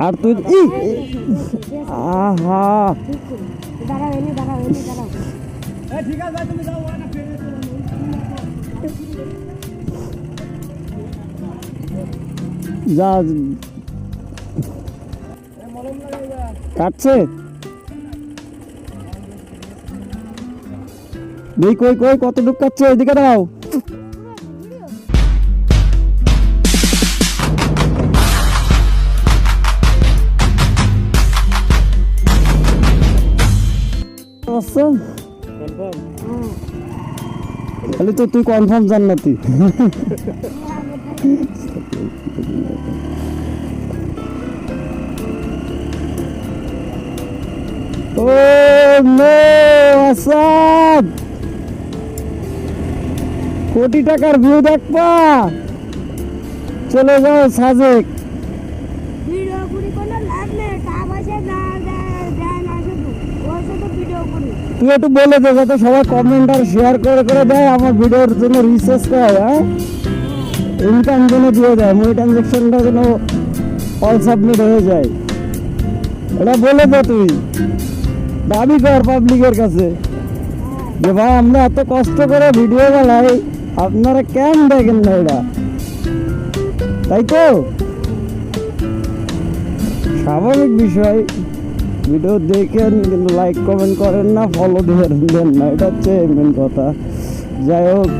আর তুই ই আহা দাঁড়াও এনে দাঁড়াও এনে দাঁড়াও যা। কাটছে? কই কই কত কতটুক কাটছে? এদিকে দাও আচ্ছা খালি তো তুই কনফার্ম জান্নাতি ও নো আসাদ কোটি টাকার ভিউ দেখবা চলে যাও সাজেক ভিডিও করি কোনো লাভ নেই টাকা পয়সা না দেয় দেয় না শুধু ওর শুধু ভিডিও করি তুই একটু বলে দে যাতে সবাই কমেন্ট আর শেয়ার করে করে দেয়, আমার ভিডিওর জন্য রিসার্চ করে হ্যাঁ ইনকাম যেন দিয়ে দেয় মই ট্রানজ্যাকশনটা যেন অল সাবমিট হয়ে যায়। এটা বলে দে তুই। দাবি কর পাবলিকের কাছে। যে ভাই, আমরা এত কষ্ট করে ভিডিও বানাই, আপনারা কেন দেখেন না এটা? তাই তো? স্বাভাবিক বিষয়। ভিডিও দেখেন কিন্তু লাইক কমেন্ট করেন না ফলো দেন দেন না, এটা হচ্ছে মেন কথা। যাই হোক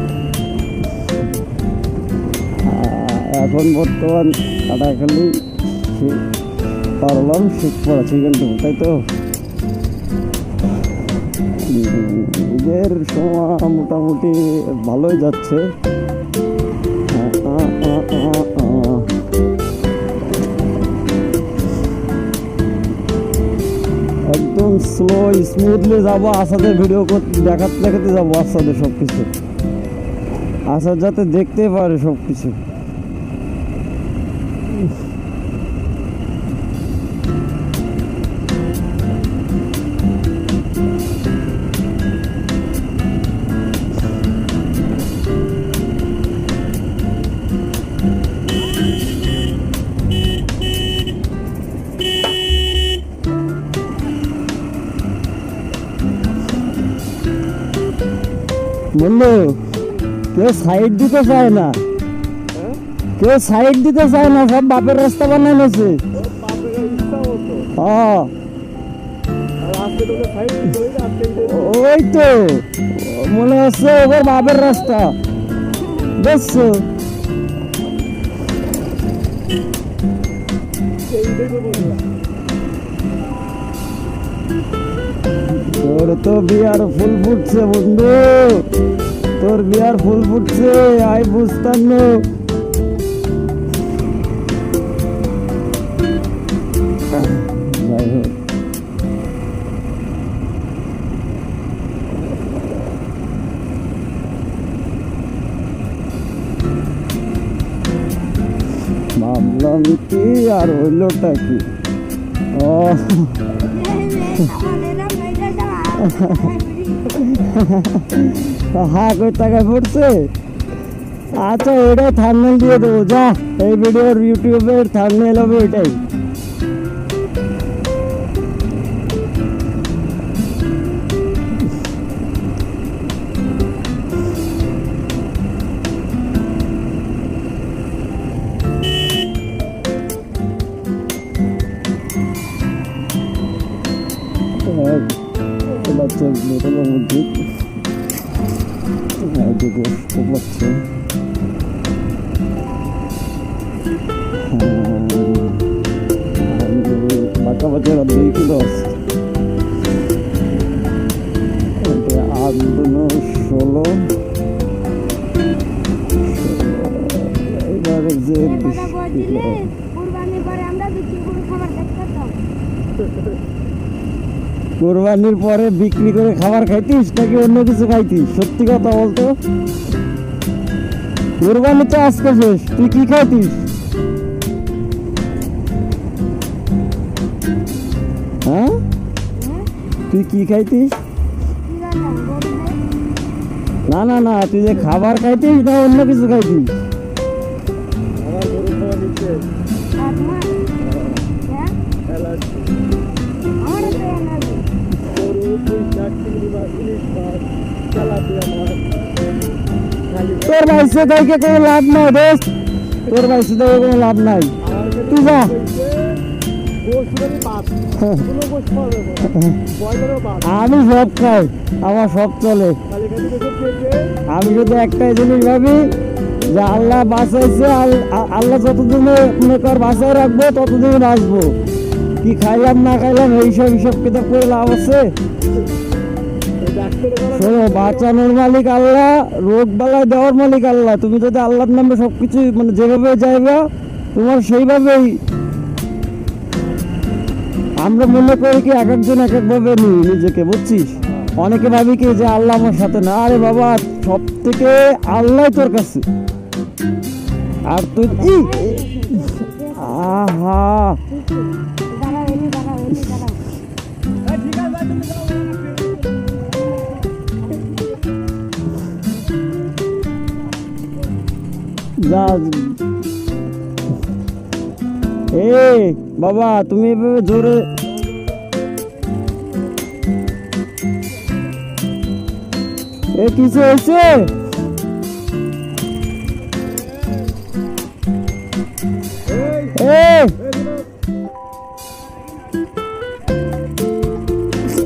এখন বর্তমান কাটাখালি পারলাম শীত পড়াচ্ছি কিন্তু, তাই তো? ঈদের সময় মোটামুটি ভালোই যাচ্ছে। একদম স্লো স্মুথলি যাব আসাদের ভিডিও দেখাতে দেখাতে যাব আসাদের সব কিছু আসাদ যাতে দেখতে পারে সব কিছু বলল, কেউ সাইড দিতে চায় না। কেউ সাইড দিতে চায় না, সব বাপের রাস্তা বানাই নিয়েছে হ্যাঁ। ওই তো, মনে হচ্ছে ওর বাপের রাস্তা। দেখছ? তোর তো বিয়ার ফুল ফুটছে বন্ধু। তোর বিয়ার ফুল ফুটছে আই বুঝতাম না। ভাবলাম কি আর হইলোটা কি? ও। হা করে টাকা পড়ছে আচ্ছা ওটা থার্মেল দিয়ে দেবো, যা। এই ভিডিওর ইউটিউবের থার্মেল হবে ওইটাই। দুটো খুব হচ্ছে বাঁকা বাচ্চারা দুই কিলো আছে কোরবানির পরে বিক্রি করে খাবার খাইতিস নাকি অন্য কিছু খাইতিস? সত্যি কথা বলতো? কোরবানি তো আজকে শেষ তুই কি খাইতিস? হ্যাঁ? তুই কি খাইতিস? না না না তুই যে খাবার খাইতিস না অন্য কিছু খাইতিস? তোর বাইসে কোনো লাভ নাই, দোস্ত। তোর বাইসে কোনো লাভ নাই। তুই যা। আমি সব খাই, আমার সব চলে। আমি শুধু একটাই জিনিস ভাবি, যে আল্লাহ বাঁচাইছে আল্লাহ যতদিনে মনে কর রাখব, ততদিন আসব। কি খাইলাম, না খাইলাম, এইসব হিসাব কিতাব করে লাভ আছে? শোনো, বাঁচানোর মালিক আল্লাহ রোগ বালায় দেওয়ার মালিক আল্লাহ। তুমি যদি আল্লাহর নামে সব কিছু মানে যেভাবে যাইবা, তোমার সেইভাবেই। আমরা মনে করি কি, এক একজন এক একভাবে নিই নিজেকে, বুঝছিস? অনেকে ভাবি কি যে আল্লাহ আমার সাথে না। আরে বাবা সব থেকে আল্লাহ তোর কাছে। আর তুই আহা! এনে দাঁড়াও এনে দাঁড়াও যা এ বাবা তুমি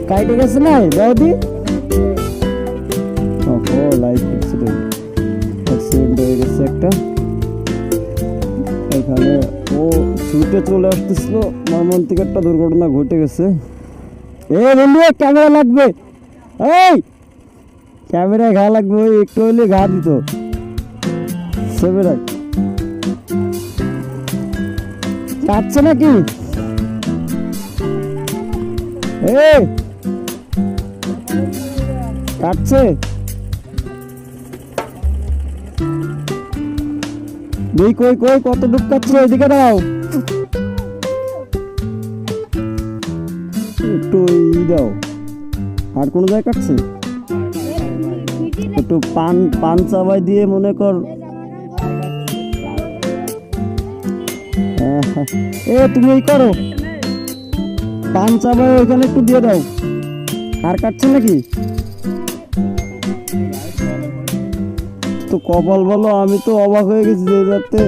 কাইটে গেছে না দাদি ওহো লাইফ অ্যাক্সিডেন্ট অ্যাক্সিডেন্ট হয়ে গেছে একটা এখানে ও ছুটে চলে আসতেছিল। মর্মান্তিক একটা দুর্ঘটনা ঘটে গেছে। এ বন্ধু, ক্যামেরা লাগবে। এই! ক্যামেরায় ঘা লাগবে, ওই একটু হইলে ঘা দিত। রাখ। কাটছে নাকি? এ কাটছে? দুই কই কই, কত ডুব কাটছে? এদিকে দাও একটু দাও। আর কোনো জায়গায় কাটছে? একটু পান পান চাবাই দিয়ে মনে কর। আহা। এ, তুমি এই করো। পান চাবাই ওইখানে একটু দিয়ে দাও। আর কাটছে নাকি? তো কপাল বলো আমি তো অবাক হয়ে গেছি যে যাতে।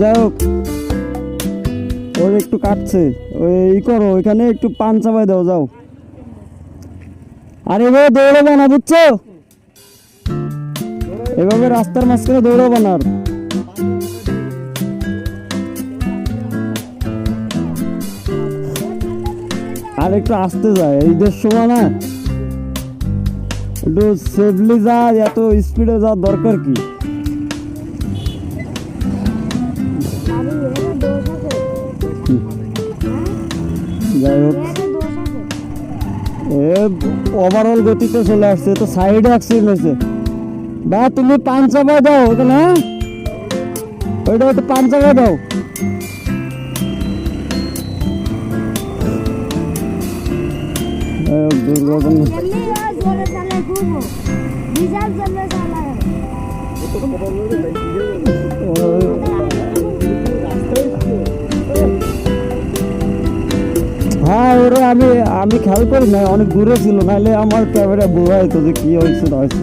যাই হোক, ওর একটু কাটছে। ওই করো, ওইখানে একটু পান চাপাই দাও, যাও। আর এভাবে দৌড়াবো না, বুঝছ? এভাবে রাস্তার মাঝখানে দৌড়াবো না আর। আর একটু আসতে যায়। ঈদের সময় না একটু সেফলি যা, এত স্পিডে যাওয়ার দরকার কি? যাই হোক। এ ওভারঅল গতিতে চলে আসছে তো সাইডে অ্যাক্সিডেন্ট হয়েছে। বা তুমি পান চাপা দাও ওখানে হ্যাঁ? ওইটা একটু পান দাও দুর্ঘটনা। জলে চালায় হ্যাঁ ওরে, আমি আমি খেয়াল করি না অনেক দূরে ছিল নাহলে আমার ক্যামেরা বোঝা যেত যে কি হয়েছে, না হয়েছে।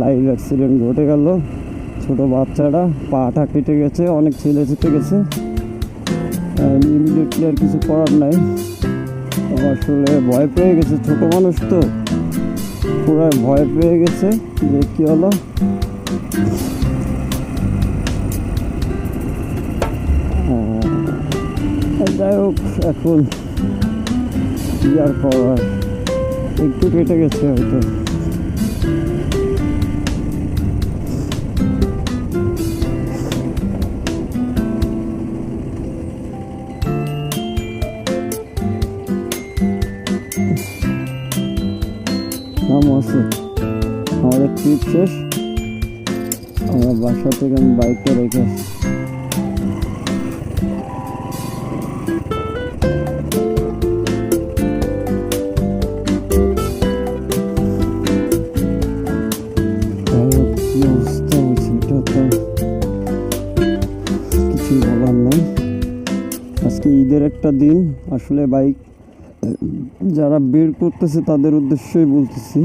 লাইভ অ্যাক্সিডেন্ট ঘটে গেল। ছোট বাচ্চাটা, পাটা কেটে গেছে, অনেক ছেলে চেপে গেছে। ইমিডিয়েটলি আর কিছু করার নাই। আসলে ভয় পেয়ে গেছে, ছোট মানুষ তো। পুরো ভয় পেয়ে গেছে যে কি হলো। যাই হোক, এখন আর করার একটু কেটে গেছে হয়তো। নামও আছে। আমাদের ট্রিপ শেষ। আমরা বাসা থেকে আমি বাইকটা রেখে আসছি। কিছুই বলার নাই। আজকে ঈদের একটা দিন, আসলে বাইক যারা বের করতেছে তাদের উদ্দেশ্যই বলতেছি।